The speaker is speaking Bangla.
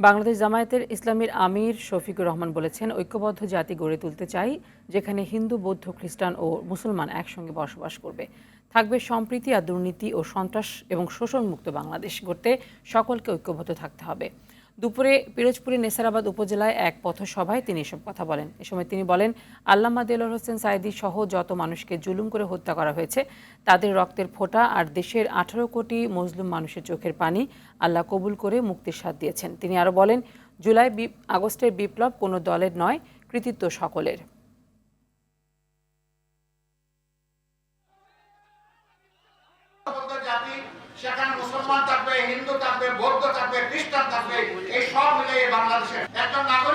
বাংলাদেশ জামায়াতের ইসলামীর আমির শফিকুর রহমান বলেছেন, ঐক্যবদ্ধ জাতি গড়ে তুলতে চাই, যেখানে হিন্দু, বৌদ্ধ, খ্রিস্টান ও মুসলমান একসঙ্গে বসবাস করবে। থাকবে সম্প্রীতি আর দুর্নীতি ও সন্ত্রাস এবং শোষণমুক্ত বাংলাদেশ গড়তে সকলকে ঐক্যবদ্ধ থাকতে হবে। দুপুরে পিরোজপুরের নেসারাবাদ উপজেলায় এক পথসভায় তিনি এসব কথা বলেন। এ সময় তিনি বলেন, আল্লামা দেলোর হোসেন সাইদি সহ যত মানুষকে জুলুম করে হত্যা করা হয়েছে, তাদের রক্তের ফোঁটা আর দেশের আঠারো কোটি মজলুম মানুষের চোখের পানি আল্লাহ কবুল করে মুক্তির স্বাদ দিয়েছেন। তিনি আরও বলেন, জুলাই আগস্টের বিপ্লব কোনো দলের নয়, কৃতিত্ব সকলের। সেখানে মুসলমান থাকবে বৌদ্ধ থাকবে খ্রিস্টান থাকবে এই সব মিলে বাংলাদেশের একজন নাগরিক